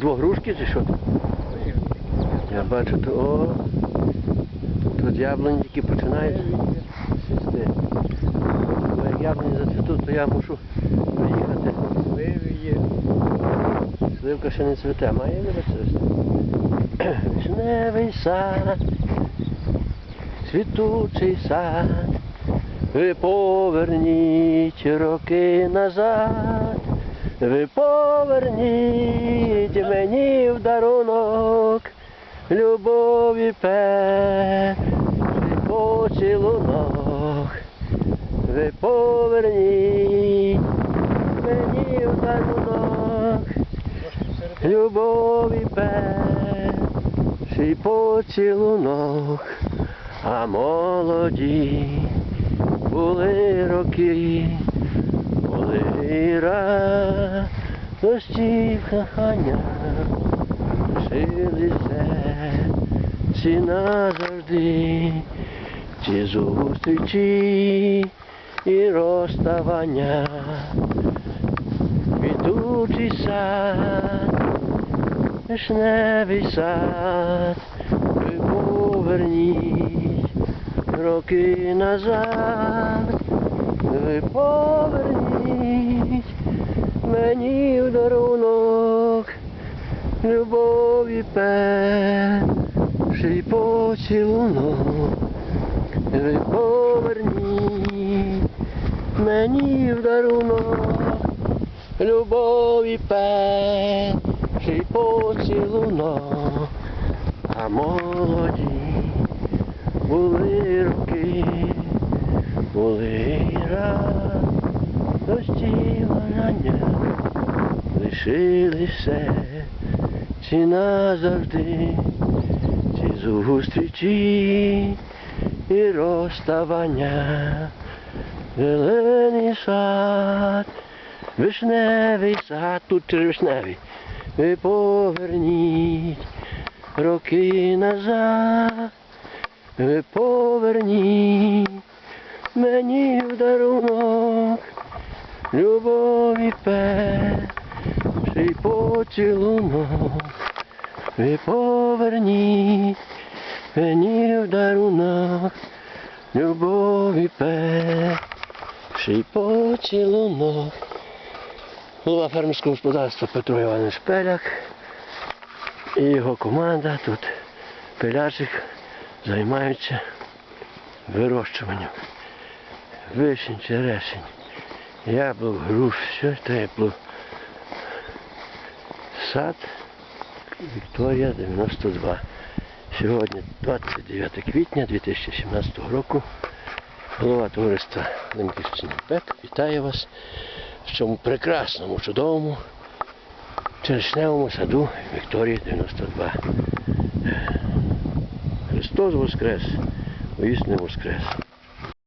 двох грушки чи що? Я бачу, то о, тут яблуні тільки починають цвісти. Бо як яблуні зацвітуть, то я мушу приїхати. Сливка ще не цвіте, має цвісти. Вишневий сад, цвітучий сад, ви поверніть роки назад, ви поверніть мені в дарунок, любові перший поцілунок, ви поверніть мені в дарунок, любові перший поцілунок, а молоді були роки, були радості кохання, шилися ці назавжди, ці зустрічі і розставання, квітучий сад, вишневий сад, ви поверніть роки назад, ви поверніть мені в дарунок, любові перший поцілунок, ви поверніть мені в дарунок, любові перший поцілунок, а молоді були роки, були радості бажання, лишилися ці назавжди, ці зустрічі і розставання, зелений сад, вишневий сад, тут вишневий, ви поверніть роки назад. Ви поверніть мені в дарунок, любові перший поцілунок. Ви поверніть мені в дарунок, любові перший поцілунок. Голова фермерського господарства Петро Іванович Пеляк і його команда тут пилячик займаються вирощуванням вишень, черешень, яблук, груш, все тепло. Сад Вікторія 92. Сьогодні 29 квітня 2017 року. Голова товариства Лемківщини Пет вітає вас в цьому прекрасному, чудовому черешневому саду Вікторії 92. Христос Воскрес, воістину Воскрес.